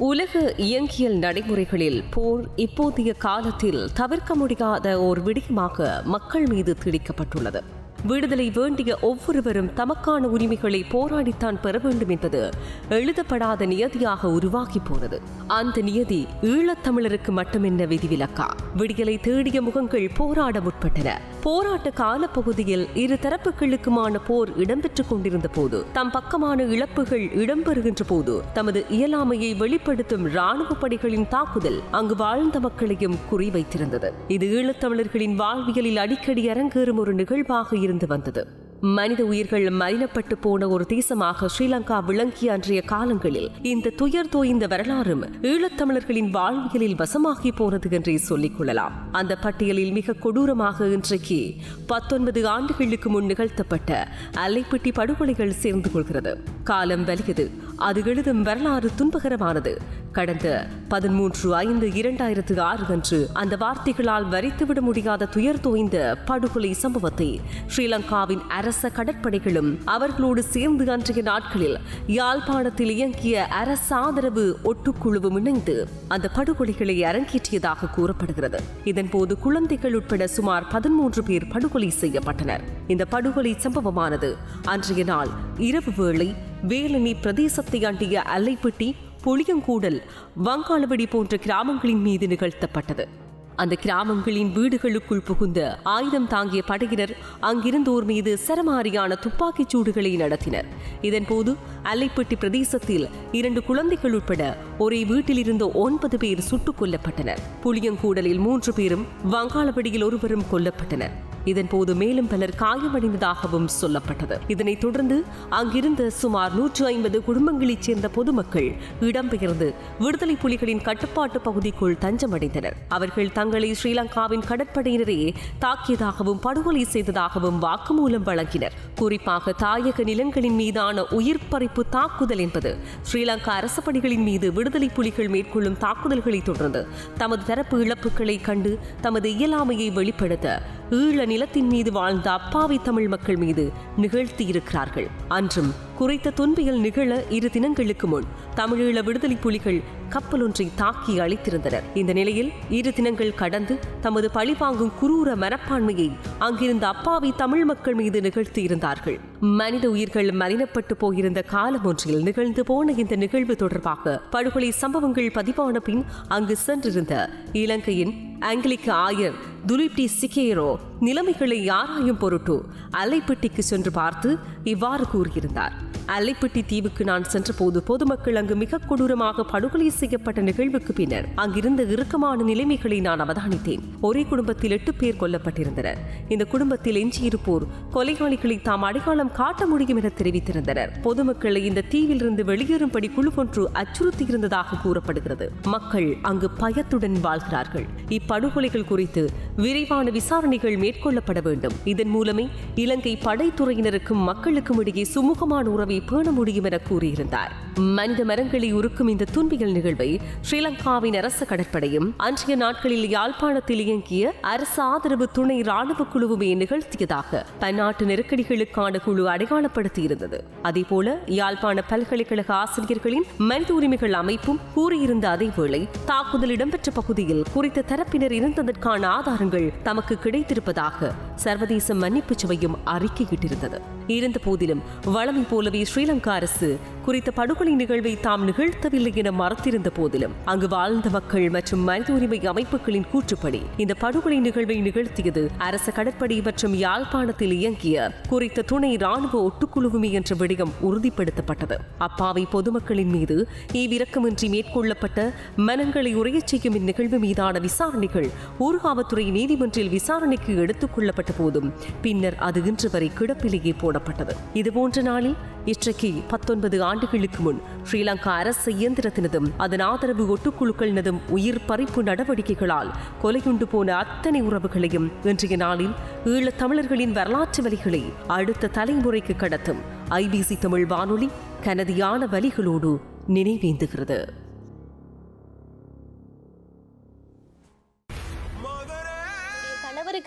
உலக இயங்கியல் நடைமுறைகளில் போர் இப்போதைய காலத்தில் தவிர்க்க முடியாத ஓர் விடயமாக மக்கள் மீது திணிக்கப்பட்டுள்ளது. விடுதலை வேண்டிய ஒவ்வொருவரும் தமக்கான உரிமைகளை போராடித்தான் பெற வேண்டும் என்பது எழுதப்படாத நியதியாக உருவாகி போனது. அந்த நியதி ஈழத்தமிழருக்கு மட்டுமென்ன விதிவிலக்கா? விடியலை தேடிய முகங்கள் போராட முற்பட்டன. போராட்ட காலப்பகுதியில் இரு தரப்புகளுக்குமான போர் இடம்பெற்றுக் கொண்டிருந்த போது தம் பக்கமான இழப்புகள் இடம்பெறுகின்ற போது தமது இயலாமையை வெளிப்படுத்தும் ராணுவ படைகளின் தாக்குதல் அங்கு வாழ்ந்த மக்களையும் குறிவைத்திருந்தது. இது ஈழத்தமிழர்களின் வாழ்வியலில் அடிக்கடி அரங்கேறும் ஒரு நிகழ்வாக இருந்து வந்தது. மனித உயிர்கள் மலினப்பட்டு போன ஒரு தேசமாக ஸ்ரீலங்கா விளங்கிய அன்றைய காலங்களில் இந்த துயர் தோய்ந்த வரலாறும் ஈழத்தமிழர்களின் வாழ்வியலில் வசமாகி போனது என்றே சொல்லிக் கொள்ளலாம். அந்த பட்டியலில் மிக கொடூரமாக இன்றைக்கு பத்தொன்பது ஆண்டுகளுக்கு முன் நிகழ்த்தப்பட்ட அல்லைப்பட்டி படுகொலைகள் சேர்ந்து கொள்கிறது. காலம் வலியது. அது எழுதும் வரலாறு துன்பகரமானது. கடந்த பதிமூன்று ஐந்து இரண்டாயிரத்து ஆறு அன்று அந்த வார்த்தைகளால் வரித்துவிட முடியாத துயர் தோய்ந்த படுகொலை சம்பவத்தை ஸ்ரீலங்காவின் அரசு அரச கடற்படைகளும் அவர்களோடு சேர்ந்து அன்றைய நாட்களில் யாழ்ப்பாணத்தில் இயங்கிய அரச ஆதரவு ஒட்டுக்குழுவும் இணைந்து அந்த படுகொலைகளை அரங்கேற்றியதாக கூறப்படுகிறது. இதன்போது குழந்தைகள் உட்பட சுமார் பதிமூன்று பேர் படுகொலை செய்யப்பட்டனர். இந்த படுகொலை சம்பவமானது அன்றைய நாள் இரவு வேளை வேலனி பிரதேசத்தை அண்டிய அல்லைப்பட்டி புளியங்கூடல் வங்காளவெடி போன்ற கிராமங்களின் மீது நிகழ்த்தப்பட்டது. அந்த கிராமங்களின் வீடுகளுக்குள் புகுந்த ஆயுதம் தாங்கிய படையினர் அங்கிருந்தோர் மீது சரமாரியான துப்பாக்கிச் சூடுகளை நடத்தினர். இதன்போது அல்லைப்பட்டி பிரதேசத்தில் இரண்டு குழந்தைகள் உட்பட ஒரே வீட்டில் இருந்த ஒன்பது பேர் சுட்டுக் கொல்லப்பட்டனர். புளியங்கூடலில் மூன்று பேரும் வங்காளவடியில் ஒருவரும் கொல்லப்பட்டனர். இதன்போது மேலும் பலர் காயமடைந்ததாகவும் சொல்லப்பட்டது. இதனைத் தொடர்ந்து அங்கிருந்த சுமார் நூற்று ஐம்பது குடும்பங்களைச் சேர்ந்த பொதுமக்கள் இடம்பெயர்ந்து விடுதலை புலிகளின் கட்டுப்பாட்டு பகுதிக்குள் தஞ்சமடைந்தனர். அவர்கள் தங்களை ஸ்ரீலங்காவின் கடற்படையினரே தாக்கியதாகவும் படுகொலை செய்ததாகவும் வாக்குமூலம் வழங்கினர். குறிப்பாக தாயக நிலங்களின் மீதான உயிர் பறிப்பு தாக்குதல் என்பது ஸ்ரீலங்கா அரசு பணிகளின் மீது விடுதலை புலிகள் மேற்கொள்ளும் தாக்குதல்களை தொடர்ந்து தமது தரப்பு இழப்புகளை கண்டு தமது இயலாமையை வெளிப்படுத்த ஈழ நிலத்தின் மீது வாழ்ந்த அப்பாவி தமிழ் மக்கள் மீது நிகழ்த்தியிருக்கிறார்கள். அன்றும் குறித்த துன்பியல் நிகழ இரு தினங்களுக்கு முன் தமிழீழ விடுதலை புலிகள் கப்பல் ஒன்றை தாக்கி அழித்திருந்தனர். இந்த நிலையில் இரு தினங்கள் கடந்து தமது பழிவாங்கும் குரூர மனப்பான்மையை அங்கிருந்த அப்பாவி தமிழ் மக்கள் மீது நிகழ்த்தியிருந்தார்கள். மனித உயிர்கள் மலினப்பட்டு போயிருந்த காலம் ஒன்றில் நிகழ்ந்து போன இந்த நிகழ்வு தொடர்பாக படுகொலை சம்பவங்கள் பதிவான பின் அங்கு சென்றிருந்த இலங்கையின் ஆங்கிலிக்க ஆயர் துலிப்டி சிகேரோ நிலைமைகளை ஆராயும் பொருட்டு அல்லைப்பட்டிக்கு சென்று பார்த்து இவ்வாறு கூறியிருந்தார். அல்லைப்பட்டி தீவுக்கு நான் சென்றபோது பொதுமக்கள் அங்கு மிக கொடூரமாக படுகொலை செய்யப்பட்ட நிகழ்வுக்கு பின்னர் அங்கிருந்த இறுக்கமான நிலைமைகளை நான் அவதானித்தேன். ஒரே குடும்பத்தில் எட்டு பேர் கொல்லப்பட்டிருந்தனர். இந்த குடும்பத்தில் எஞ்சியிருப்போர் கொலையாளிகளை தாம் அடையாளம் காட்ட முடியும் என தெரிவித்திருந்தனர். பொதுமக்களை இந்த தீவிலிருந்து வெளியேறும்படி குழு ஒன்று அச்சுறுத்தியிருந்ததாக கூறப்படுகிறது. மக்கள் அங்கு பயத்துடன் வாழ்கிறார்கள். இப்படுகொலைகள் குறித்து விரைவான விசாரணைகள் மேற்கொள்ளப்பட வேண்டும். இதன் மூலமே இலங்கை படைத்துறையினருக்கும் மக்களுக்கும் இடையே சுமூகமான உறவை பேண முடியும் என கூறியிருந்தார். மனித மரங்களை உருக்கும் இந்த துன்பியல் நிகழ்வை ஸ்ரீலங்காவின் அரச கடற்படையும் அன்றைய நாட்களில் யாழ்ப்பாணத்தில் இயங்கிய அரசு ஆதரவு துணை ராணுவ குழுவுமே நிகழ்த்தியதாக பன்னாட்டு நெருக்கடிகளுக்கான குழு அடையாளப்படுத்தியிருந்தது. அதேபோல யாழ்ப்பாண பல்கலைக்கழக ஆசிரியர்களின் மனித உரிமைகள் அமைப்பும் கூறியிருந்த அதேவேளை தாக்குதல் இடம்பெற்ற பகுதியில் குறித்த தரப்பினர் இருந்ததற்கான ஆதாரங்கள் தமக்கு கிடைத்திருப்பதாக சர்வதேச மன்னிப்பு சபையும் அறிக்கையிட்டிருந்தது. இருந்த போதிலும் வளமை போலவே ஸ்ரீலங்கா அரசு குறித்த படுகொலை நிகழ்வை தாம் நிகழ்த்தவில்லை என மறத்திருந்த போதிலும் அங்கு வாழ்ந்த மக்கள் மற்றும் மனித உரிமை அமைப்புகளின் கூற்றுப்படி இந்த படுகொலை நிகழ்வை நிகழ்த்தியது அரச கடற்படை மற்றும் யாழ்ப்பாணத்தில் இயங்கிய குறித்த துணை ராணுவ ஒட்டுக்குழுவுமே என்ற விடயம் உறுதிப்படுத்தப்பட்டது. அப்பாவி பொதுமக்களின் மீது ஈவிரக்கமின்றி மேற்கொள்ளப்பட்ட மனங்களை உரையச் செய்யும் இந்நிகழ்வு மீதான விசாரணைகள் ஊர்காவத்துறை நீதிமன்றில் விசாரணைக்கு எடுத்துக் கொள்ளப்பட்ட போதும் பின்னர் அது இன்று வரை கிடப்பிலேயே போடப்பட்டது. இதுபோன்ற நாளில் இன்றைக்கு பத்தொன்பது ஆண்டுகளுக்கு முன் ஸ்ரீலங்கா அரசு இயந்திரத்தினதும் அதன் ஆதரவு ஒட்டுக்குழுக்களினதும் உயிர் பறிப்பு நடவடிக்கைகளால் கொலையுண்டு போன அத்தனை உறவுகளையும் இன்றைய நாளில் ஈழத் தமிழர்களின் வரலாற்று வலிகளை அடுத்த தலைமுறைக்கு கடத்தும். ஐபிசி தமிழ் வானொலி கனதியான வலிகளோடு நினைவேந்துகிறது.